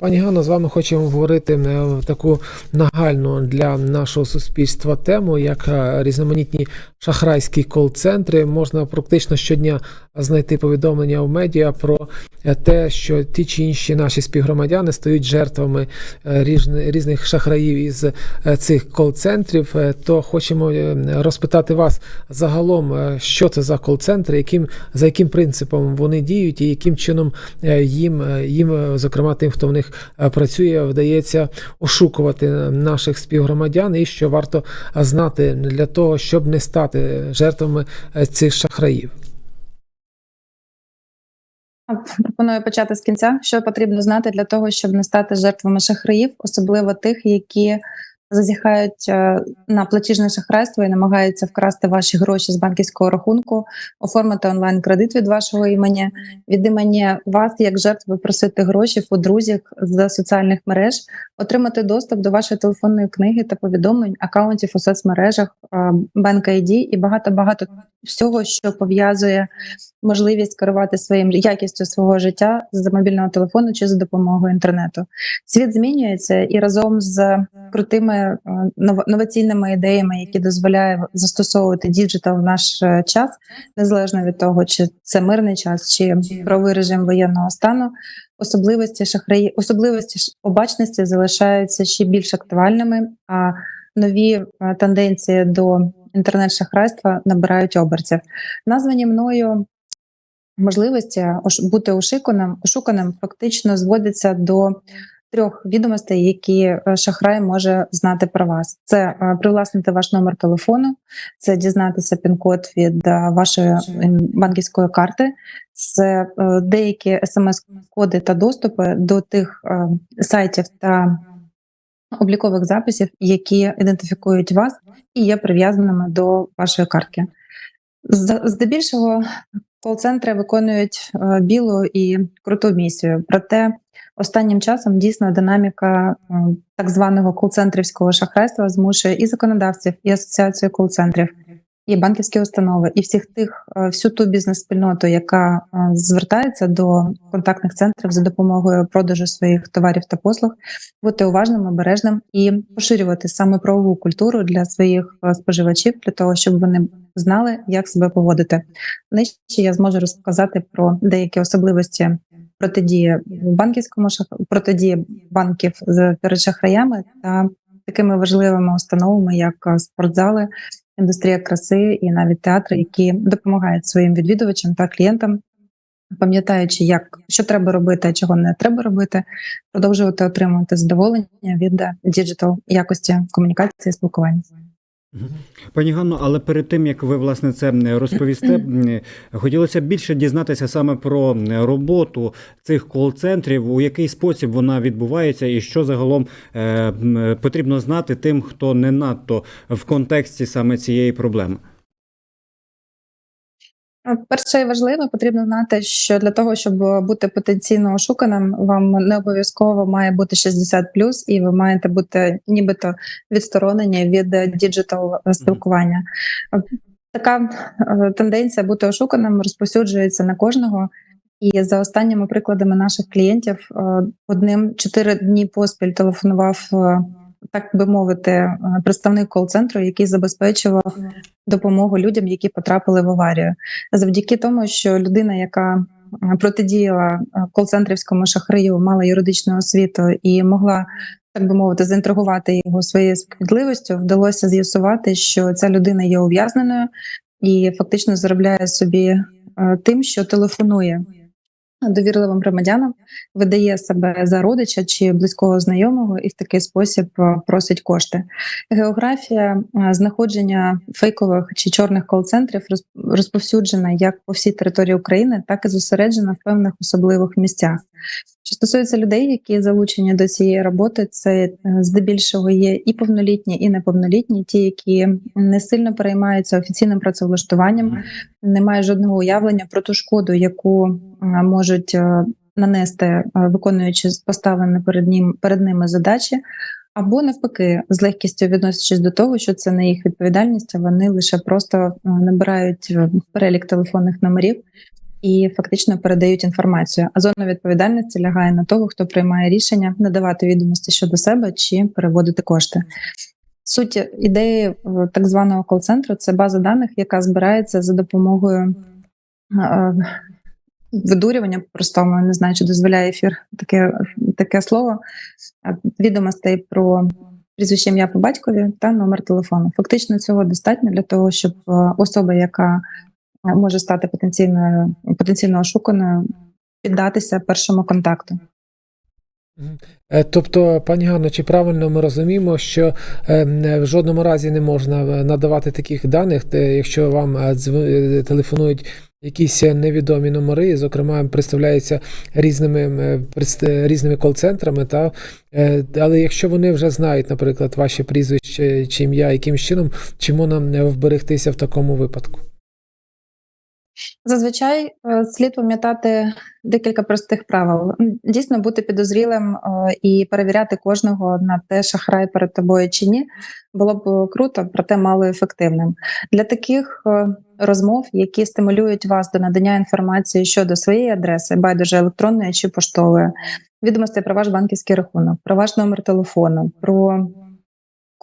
Пані Ганно, з вами хочемо говорити е, таку нагальну для нашого суспільства тему, як е, різноманітні шахрайські кол-центри. Можна практично щодня знайти повідомлення в медіа про е, те, що ті чи інші наші співгромадяни стають жертвами різних шахраїв із цих кол-центрів. То хочемо розпитати вас загалом, що це за кол-центри, яким за яким принципом вони діють, і яким чином їм, їм, зокрема тим, хто них е, працює, вдається ошукувати наших співгромадян, і що варто знати для того, щоб не стати жертвами е, цих шахраїв. Пропоную почати з кінця. Що потрібно знати для того, щоб не стати жертвами шахраїв, особливо тих, які зазіхають е, на платіжне шахрайство і намагаються вкрасти ваші гроші з банківського рахунку, оформити онлайн-кредит від вашого імені, від імені вас, як жертви, просити гроші у друзів з соціальних мереж, отримати доступ до вашої телефонної книги та повідомлень, акаунтів у соцмережах, Bank ID і багато багато всього, що пов'язує можливість керувати своїм якістю свого життя з мобільного телефону чи за допомогою інтернету. Світ змінюється і разом з крутими е, новаційними ідеями, які дозволяють застосовувати діджитал в наш е, час, незалежно від того, чи це мирний час, чи правовий режим воєнного стану. Особливості шахраї, особливості обачності залишаються ще більш актуальними, а нові е, тенденції до інтернет-шахрайства набирають обертів. Названі мною можливості бути ошуканим, ошуканим фактично зводяться до трьох відомостей, які е, шахрай може знати про вас. Це е, привласнити ваш номер телефону, це дізнатися пін-код від е, вашої банківської карти, це деякі смс-коди та доступи до тих сайтів та облікових записів, які ідентифікують вас і є прив'язаними до вашої картки. Здебільшого кол-центри виконують білу і круту місію. Проте останнім часом дійсно динаміка е, так званого кол-центрівського шахрайства змушує і законодавців, і асоціацію кол-центрів, і банківські установи, і всіх тих, е, всю ту бізнес-спільноту, яка е, звертається до контактних центрів за допомогою продажу своїх товарів та послуг, бути уважним, обережним і поширювати саме правову культуру для своїх споживачів, для того, щоб вони знали, як себе поводити. Нижче я зможу розказати про деякі особливості протидії в банківському шах... протидії банків з перед шахраями та такими важливими установами, як е, спортзали, індустрія краси і навіть театри, які допомагають своїм відвідувачам та клієнтам. Пам'ятаючи, як що треба робити, а чого не треба робити, продовжувати отримувати задоволення від діджитал якості комунікації спілкування. Пані Ганно, але перед тим як ви власне це розповісте, хотілося б більше дізнатися саме про роботу цих кол-центрів, у який спосіб вона відбувається, і що загалом е, потрібно знати тим, хто не надто в контексті саме цієї проблеми. Перше і важливе, потрібно знати, що для того, щоб бути потенційно ошуканим, вам не обов'язково має бути 60 і ви маєте бути нібито відсторонені від діджитал спілкування. Така е, тенденція бути ошуканим розповсюджується на кожного. І за останніми прикладами наших клієнтів, е, одним чотири дні поспіль телефонував, е, так би мовити, е, представник кол-центру, який забезпечував допомогу людям, які потрапили в аварію завдяки тому, що людина, яка е, протидіяла е, кол-центрівському шахраю, мала юридичну освіту і могла. Так би мовити, заінтригувати його своєю справедливістю, вдалося з'ясувати, що ця людина є ув'язненою і фактично заробляє собі тим, що телефонує довірливим громадянам, видає себе за родича чи близького знайомого, і в такий спосіб е, просить кошти. Географія е, знаходження фейкових чи чорних кол-центрів розповсюджена як по всій території України, так і зосереджена в певних особливих місцях. Що стосується людей, які залучені до цієї роботи, це е, здебільшого є і повнолітні, і неповнолітні, ті, які не сильно переймаються офіційним працевлаштуванням, не мають жодного уявлення про ту шкоду, яку е, можуть е, нанести, виконуючи поставлені перед ним перед ними задачі. Або навпаки, з легкістю відносячись до того, що це не їх відповідальність, а вони лише просто набирають перелік телефонних номерів і фактично передають інформацію. А зона відповідальності лягає на того, хто приймає рішення надавати відомості щодо себе чи переводити кошти. Суть ідеї е, так званого кол-центру це база даних, яка збирається за допомогою е, видурювання по-простому, не знаю, чи дозволяє ефір таке, таке слово, е, відомостей про прізвище ім'я по батькові та номер телефону. Фактично цього достатньо для того, щоб особа, яка може стати потенційною потенційно ошуканою, піддатися першому контакту. Е, Тобто, пані Ганно, чи правильно ми розуміємо, що е, в жодному разі не можна е, надавати таких даних, якщо вам е, е, телефонують якісь невідомі номери, зокрема, представляються різними е, різними кол-центрами, та е, але якщо вони вже знають, наприклад, ваше прізвище чи ім'я, яким чином, чи можна е, вберегтися в такому випадку? Зазвичай е, слід пам'ятати декілька простих правил. Дійсно, бути підозрілим е, і перевіряти кожного на те, шахрай перед тобою чи ні, було б круто, проте мало ефективним. Для таких е, розмов, які стимулюють вас до надання інформації щодо своєї адреси, байдуже електронної чи поштової, відомостей про ваш банківський рахунок, про ваш номер телефону, про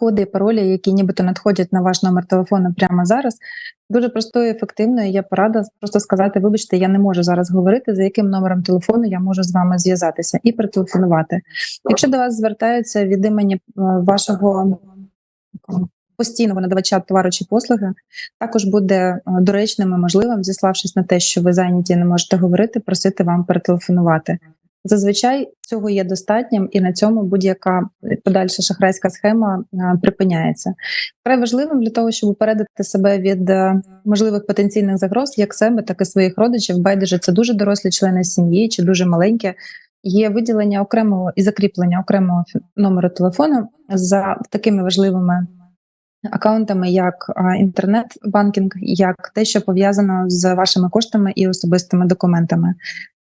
коди і паролі, які нібито надходять на ваш номер телефону прямо зараз. Дуже простою і ефективною є порада просто сказати: вибачте, я не можу зараз говорити, за яким номером телефону я можу з вами зв'язатися і прителефонувати. Якщо до вас звертаються від імені е, вашого постійного надавача товару чи послуги, також буде е, доречним і можливим, зіславшись на те, що ви зайняті і не можете говорити, просити вам перетелефонувати. Зазвичай цього є достатнім, і на цьому будь-яка подальша шахрайська схема е, припиняється. Вкрай важливим для того, щоб упередити себе від е, можливих потенційних загроз, як себе, так і своїх родичів. Байдуже це дуже дорослі члени сім'ї чи дуже маленькі. Є виділення окремого і закріплення окремого номеру телефону за такими важливими акаунтами, як інтернет-банкінг, як те, що пов'язано з вашими коштами і особистими документами.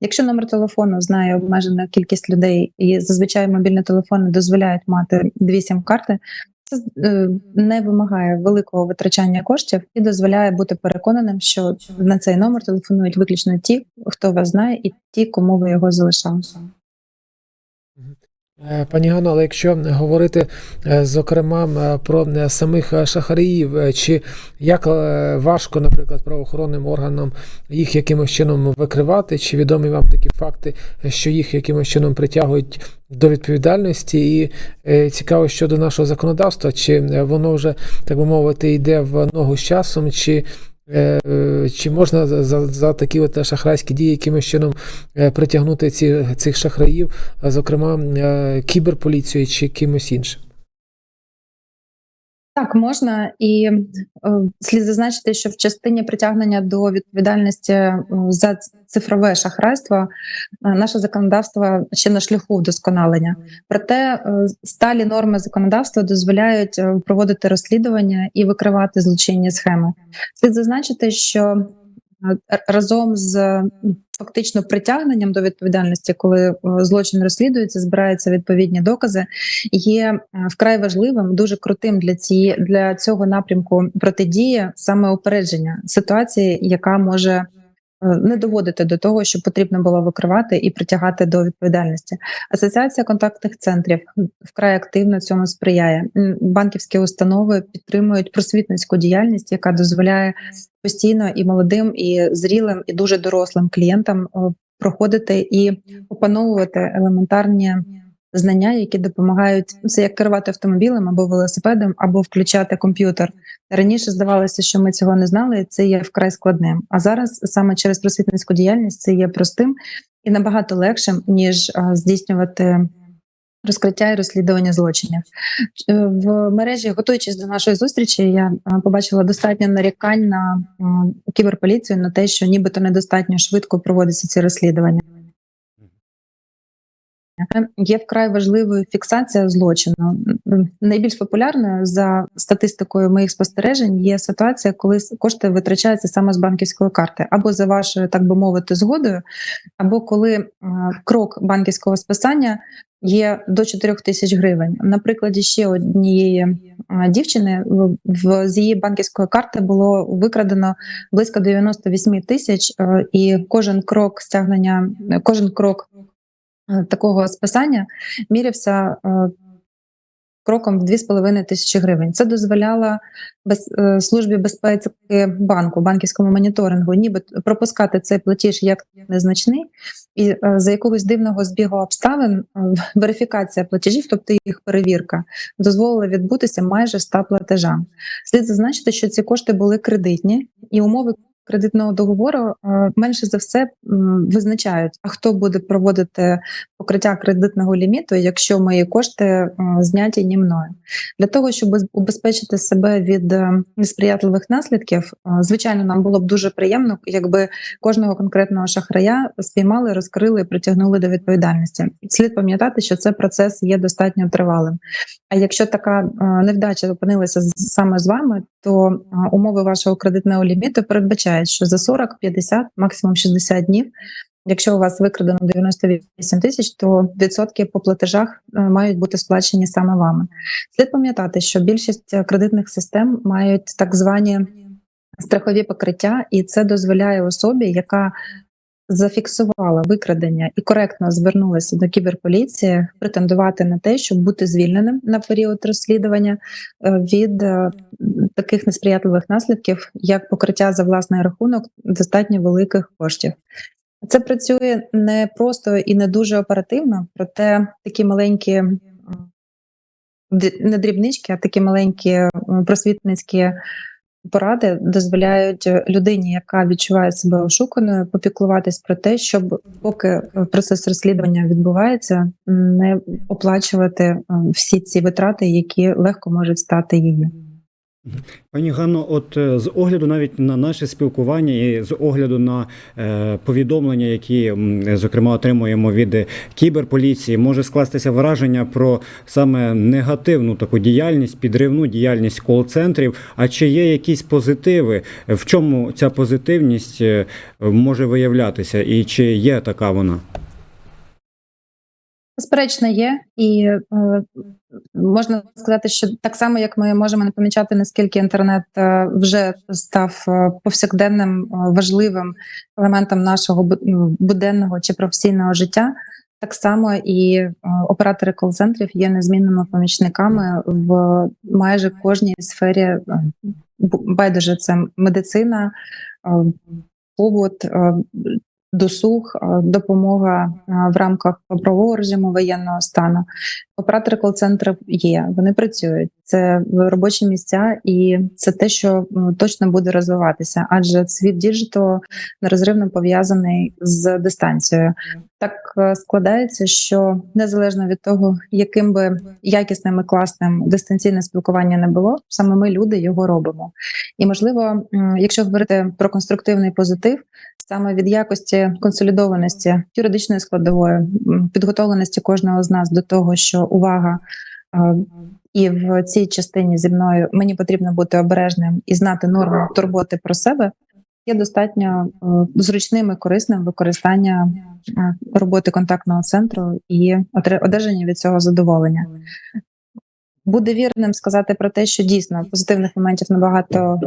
Якщо номер телефону знає обмежена кількість людей, і зазвичай мобільні телефони дозволяють мати дві сім-карти, це е, не вимагає великого витрачання коштів і дозволяє бути переконаним, що на цей номер телефонують виключно ті, хто вас знає, і ті, кому ви його залишали. Е, Пані Ганно, але якщо говорити е, зокрема е, про е, самих е, шахраїв, е, чи як е, важко, наприклад, правоохоронним органам їх якимось чином викривати, чи відомі вам такі факти, е, що їх якимось чином притягують до відповідальності? І е, цікаво щодо нашого законодавства, чи е, воно вже, так би мовити, йде в ногу з часом, чи Е, е, Чи можна за, за, такі от шахрайські дії якимось чином е, притягнути ці, цих шахраїв, зокрема кіберполіцію кіберполіцією чи кимось іншим? Так, можна і е, слід зазначити, що в частині притягнення до відповідальності е, за цифрове шахрайство е, наше законодавство ще на шляху вдосконалення. Проте сталі норми законодавства дозволяють проводити розслідування і викривати злочинні схеми. Слід зазначити, що разом з фактично притягненням до відповідальності, коли е, злочин розслідується, збираються відповідні докази є е, вкрай важливим, дуже крутим для цієї для цього напрямку протидії саме упередження ситуації, яка може е, не доводити до того, що потрібно було викривати і притягати до відповідальності. Асоціація контактних центрів вкрай активно цьому сприяє. Банківські установи підтримують просвітницьку діяльність, яка дозволяє постійно і молодим, і зрілим, і дуже дорослим клієнтам е, проходити і опановувати елементарні знання, які допомагають ну, це як керувати автомобілем або велосипедом, або включати комп'ютер. Раніше здавалося, що ми цього не знали, це є вкрай складним. А зараз саме через просвітницьку діяльність це є простим і набагато легшим ніж здійснювати. Розкриття і розслідування злочинів Е, в мережі, готуючись до нашої зустрічі, я побачила достатньо нарікань на кіберполіцію на те, що нібито недостатньо швидко проводяться ці розслідування. Є вкрай важливою фіксація злочину. Найбільш популярною за статистикою моїх спостережень є ситуація, коли кошти витрачаються саме з банківської карти, або за вашою, так би мовити, згодою, або коли е, крок банківського списання є до 4 тисяч гривень. На прикладі ще однієї е, дівчини в, з її банківської карти було викрадено близько 98 тисяч, е, і кожен крок стягнення, кожен крок е, такого списання мірявся е, кроком в 2,5 тисячі гривень. Це дозволяло без, е, службі безпеки банку, банківському моніторингу, ніби пропускати цей платіж як незначний, і е, за якогось дивного збігу обставин е, верифікація платежів, тобто їх перевірка, дозволила відбутися майже 100 платежам. Слід зазначити, що ці кошти були кредитні, і умови кредитного договору е, менше за все визначають, а хто буде проводити покриття кредитного ліміту, якщо мої кошти е, зняті ні мною. Для того, щоб убезпечити себе від е, несприятливих наслідків, звичайно, нам було б дуже приємно, якби кожного конкретного шахрая спіймали, розкрили і притягнули до відповідальності. Слід пам'ятати, що цей процес є достатньо тривалим. А якщо така невдача опинилася саме з вами, то умови вашого кредитного ліміту передбачають, що за 40, 50, максимум 60 днів, якщо у вас викрадено 98 тисяч, то відсотки по платежах е, мають бути сплачені саме вами. Слід пам'ятати, що більшість е, кредитних систем мають так звані страхові покриття, і це дозволяє особі, яка зафіксувала викрадення і коректно звернулася до кіберполіції, претендувати на те, щоб бути звільненим на період розслідування е, від е, таких несприятливих наслідків, як покриття за власний рахунок достатньо великих коштів. Це працює не просто і не дуже оперативно, проте такі маленькі не дрібнички, а такі маленькі просвітницькі поради дозволяють людині, яка відчуває себе ошуканою, попіклуватись про те, щоб поки е, процес розслідування відбувається, не оплачувати е, всі ці витрати, які легко можуть стати її. Пані Ганно, от е, з огляду навіть на наше спілкування і з огляду на е, повідомлення, які зокрема отримуємо від е, кіберполіції, може скластися враження про саме негативну таку діяльність, підривну діяльність кол-центрів. А чи є якісь позитиви? В чому ця позитивність може виявлятися, і чи є така вона? Безперечно, є, і можна сказати, що так само як ми можемо не помічати, наскільки інтернет е, вже став е, повсякденним е, важливим елементом нашого ну, буденного чи професійного життя. Так само і оператори кол-центрів є незмінними помічниками в майже кожній сфері. Байдуже це медицина, побут, досуг, допомога в рамках правового режиму воєнного стану. Оператори кол-центрів є, вони працюють. Це робочі місця, і це те, що точно буде розвиватися, адже світ діджиталу нерозривно пов'язаний з дистанцією. Так е, складається, що незалежно від того, яким би якісним і класним дистанційне спілкування не було, саме ми люди його робимо. І можливо, якщо говорити про конструктивний позитив, саме від якості консолідованості юридичної складової, підготовленості кожного з нас до того, що увага. І в цій частині зі мною мені потрібно бути обережним і знати норму турботи про себе. Є достатньо е, зручним і корисним використання е, роботи контактного центру і одержання від цього задоволення. Буде вірним сказати про те, що дійсно позитивних моментів набагато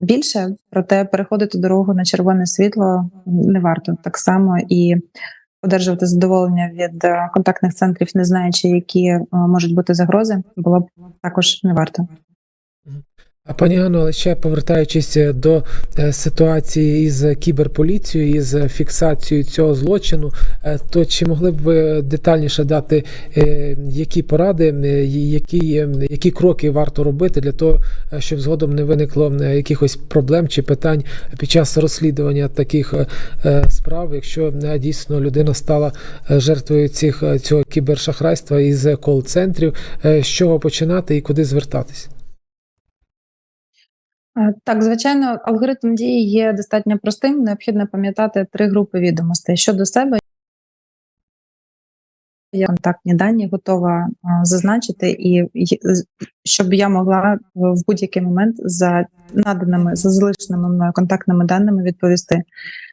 більше, проте переходити дорогу на червоне світло не варто так само і одержувати задоволення від е, контактних центрів, не знаючи, які е, можуть бути загрози, було б також не варто. Пані Ганно, але ще повертаючись до е, ситуації із кіберполіцією, із фіксацією цього злочину, е, то чи могли б ви детальніше дати, е, які поради, е, які, е, які кроки варто робити для того, е, щоб згодом не виникло е, якихось проблем чи питань під час розслідування таких е, е, справ, якщо е, дійсно людина стала е, жертвою цих е, цього кібершахрайства із кол-центрів, е, з чого починати і куди звертатись? Так, звичайно, алгоритм дії є достатньо простим. Необхідно пам'ятати три групи відомостей щодо себе, я контактні дані готова зазначити, і щоб я могла в будь-який момент за наданими за залишеними мною контактними даними відповісти.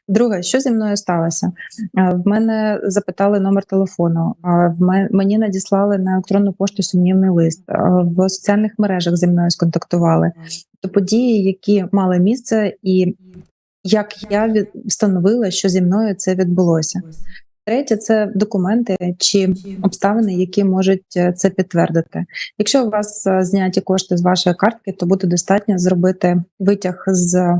Друге, що зі мною сталося? В мене запитали номер телефону. В мені надіслали на електронну пошту сумнівний лист. В соціальних мережах зі мною сконтактували. То події, які мали місце, і як я встановила, що зі мною це відбулося. Третє це документи чи обставини, які можуть е, це підтвердити. Якщо у вас е, зняті кошти з вашої картки, то буде достатньо зробити витяг з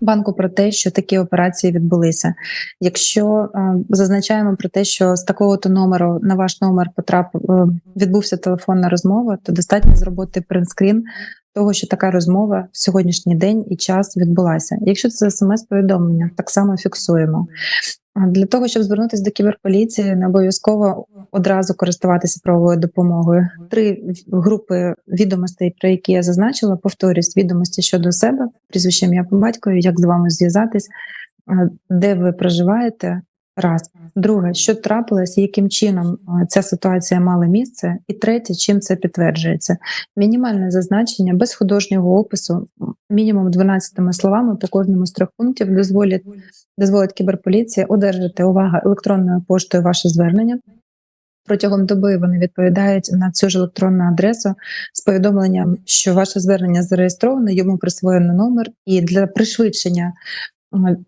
банку про те, що такі операції відбулися. Якщо е, зазначаємо про те, що з такого то номеру на ваш номер потрапив відбувся телефонна розмова, то достатньо зробити принтскрін того, що така розмова в сьогоднішній день і час відбулася. Якщо це смс-повідомлення, так само фіксуємо. Для того щоб звернутися до кіберполіції, не обов'язково одразу користуватися правовою допомогою. Три групи відомостей, про які я зазначила, повторюсь, відомості щодо себе, прізвище ім'я по батькові, як з вами зв'язатись, де ви проживаєте. Раз, друге, що трапилось, яким чином е, ця ситуація мала місце, і третє, чим це підтверджується. Мінімальне зазначення без художнього опису, мінімум 12 словами по кожному з трьох пунктів дозволять дозволить кіберполіції одержати увага електронною поштою ваше звернення. Протягом доби вони відповідають на цю ж електронну адресу з повідомленням, що ваше звернення зареєстровано, йому присвоєно номер, і для пришвидшення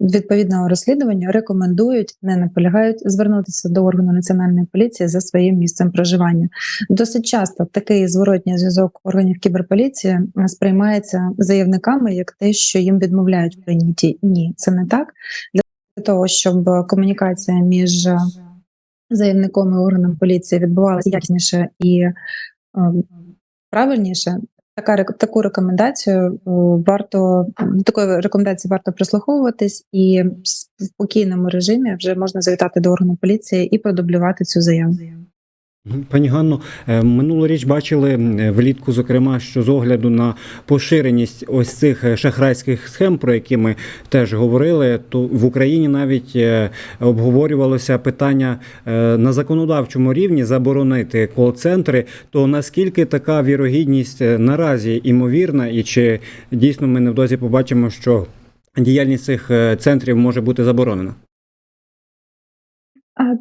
відповідного розслідування рекомендують, не наполягають звернутися до органу національної поліції за своїм місцем проживання. Досить часто такий зворотній зв'язок органів кіберполіції е, сприймається заявниками як те, що їм відмовляють в прийнятті. Ні, це не так. Для того, щоб комунікація між е, заявником і органом поліції відбувалася якісніше і е, правильніше. Така таку рекомендацію е, варто такої рекомендації варто прислуховуватись, і в спокійному режимі вже можна завітати до органу поліції і продублювати цю заяву. Пані Ганно, е, минулоріч бачили е, влітку, зокрема, що з огляду на поширеність ось цих е, шахрайських схем, про які ми теж говорили, то в Україні навіть обговорювалося питання на законодавчому рівні заборонити кол-центри. То наскільки така вірогідність наразі імовірна, і чи дійсно ми невдовзі побачимо, що діяльність цих центрів може бути заборонена?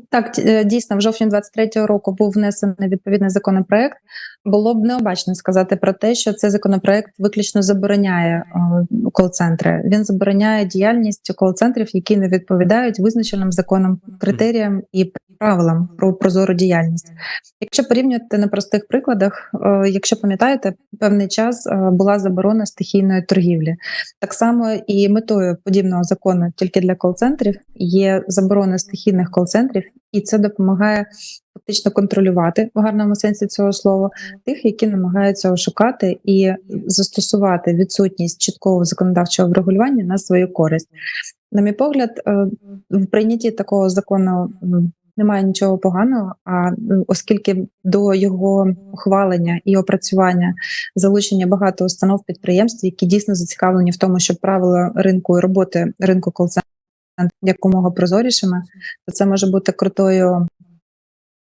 Так, е, дійсно, в жовтні 23-го року був внесений відповідний законопроект. Було б необачно сказати про те, що цей законопроект виключно забороняє е, кол-центри. Він забороняє діяльність кол-центрів, які не відповідають визначеним законом критеріям і правилам про прозору діяльність. Якщо порівнювати на простих прикладах, е, якщо пам'ятаєте, певний час е, була заборона стихійної торгівлі. Так само і метою подібного закону тільки для кол-центрів є заборона стихійних кол-центрів, і це допомагає фактично контролювати в гарному сенсі цього слова тих, які намагаються ошукати і застосувати відсутність чіткого законодавчого врегулювання на свою користь. На мій погляд, е, в прийнятті такого закону немає нічого поганого. А оскільки до його ухвалення і опрацювання залучення багато установ підприємств, які дійсно зацікавлені в тому, щоб правила ринку і роботи ринку кол-центрів якомога прозорішими, то це може бути крутою.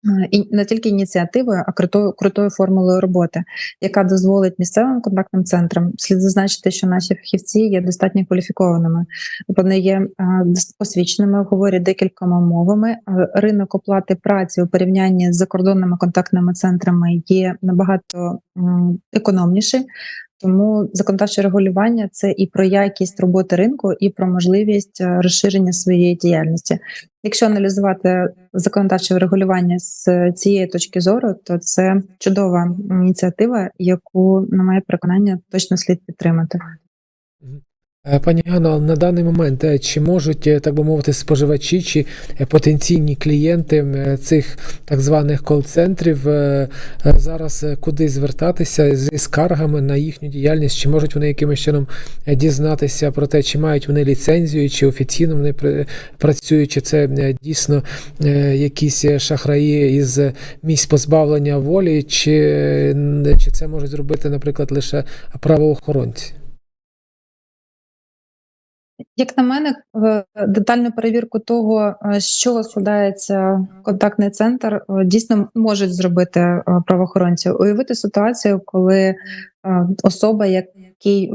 Е, І не тільки ініціативою, а крутою крутою формулою роботи, яка дозволить місцевим контактним центрам слід зазначити, що наші фахівці є достатньо кваліфікованими. Вони є е, освіченими, говорять декількома мовами. Е, Ринок оплати праці у порівнянні з закордонними контактними центрами є набагато економніший. Тому законодавче регулювання це і про якість роботи ринку, і про можливість е, розширення своєї діяльності. Якщо аналізувати законодавче регулювання з цієї точки зору, то це чудова ініціатива, яку, на моє переконання, точно слід підтримати. Е, Пані Ганно, на даний момент е, чи можуть, е, так би мовити, споживачі чи потенційні клієнти цих так званих кол-центрів зараз куди звертатися зі скаргами на їхню діяльність? Чи можуть вони якимось чином дізнатися про те, чи мають вони ліцензію, чи офіційно вони працюють, чи це дійсно якісь шахраї із місць позбавлення волі, чи, чи це можуть зробити, наприклад, лише правоохоронці? Як на мене, е, детальну перевірку того, е, з чого складається контактний центр, е, дійсно можуть зробити е, правоохоронці. Уявити ситуацію, коли е, особа, якій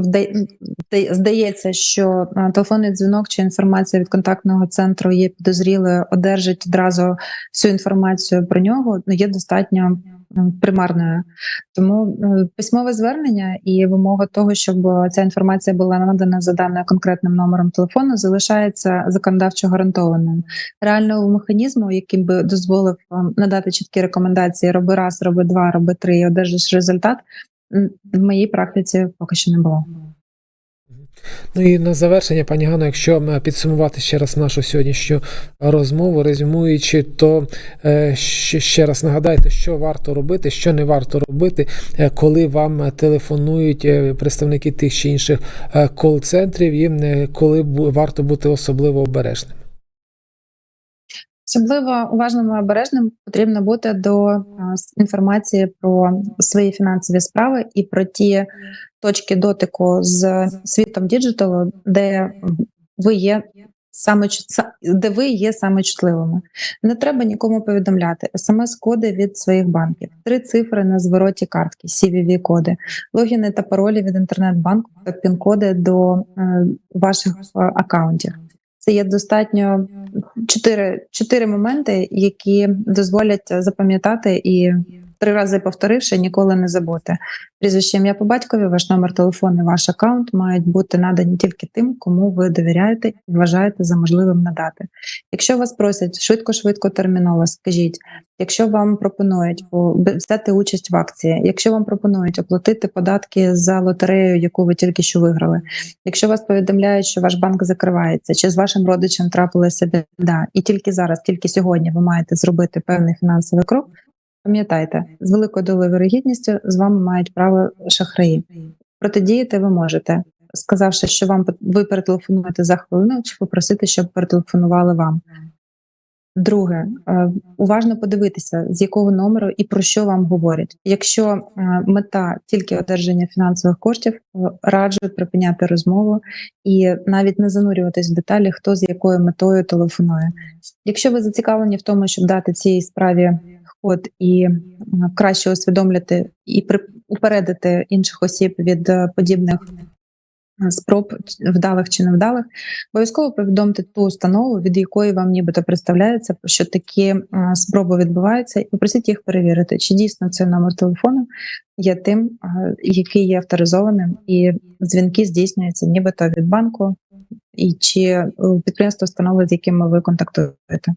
здається, що е, телефонний дзвінок чи інформація від контактного центру є підозрілою, одержить одразу всю інформацію про нього, ну, є достатньо примарною. Тому е, письмове звернення і вимога того, щоб е, ця інформація була надана за даною конкретним номером телефону, залишається законодавчо гарантованим. Реального механізму, який би дозволив надати чіткі рекомендації: роби раз, роби два, роби три, і одержиш результат. В моїй практиці поки що не було. Ну і на завершення, пані Ганно, якщо підсумувати ще раз нашу сьогоднішню розмову, резюмуючи, то е, ще, раз нагадайте, що варто робити, що не варто робити, е, коли вам телефонують е, представники тих чи інших кол-центрів, і коли варто бути особливо обережним. Особливо уважним і обережним потрібно бути до е, інформації про свої фінансові справи і про ті точки дотику з світом діджиталу, де ви є саме де ви є саме чутливими. Не треба нікому повідомляти смс-коди від своїх банків, три цифри на звороті картки, cvv коди логіни та паролі від інтернет-банку та пін-коди до е, ваших е, акаунтів. Це є достатньо чотири, чотири моменти, які дозволять запам'ятати і три рази повторивши, ніколи не забути. Прізвище ім'я по батькові, ваш номер телефону, ваш аккаунт мають бути надані тільки тим, кому ви довіряєте і вважаєте за можливим надати. Якщо вас просять швидко, швидко, терміново, скажіть. Якщо вам пропонують взяти участь в акції, якщо вам пропонують оплатити податки за лотерею, яку ви тільки що виграли, якщо вас повідомляють, що ваш банк закривається, чи з вашим родичем трапилася біда, і тільки зараз, тільки сьогодні, ви маєте зробити певний фінансовий крок. Пам'ятайте, з великою долею вирогідністю з вами мають право шахраї. Протидіяти ви можете, сказавши, що вам ви перетелефонуєте за хвилину, чи попросити, щоб перетелефонували вам. Друге, е, уважно подивитися, з якого номеру і про що вам говорять. Якщо е, мета тільки одержання фінансових коштів, е, раджу припиняти розмову і навіть не занурюватись в деталі, хто з якою метою телефонує. Якщо ви зацікавлені в тому, щоб дати цій справі ход і е, краще усвідомляти і упередити інших осіб від е, подібних е, спроб вдалих чи невдалих, обов'язково повідомте ту установу, від якої вам нібито представляється, що такі спроби відбуваються, і попросіть їх перевірити, чи дійсно цей номер телефону є тим, який є авторизованим, і дзвінки здійснюються нібито від банку, і чи підприємство установи, з якими ви контактуєте.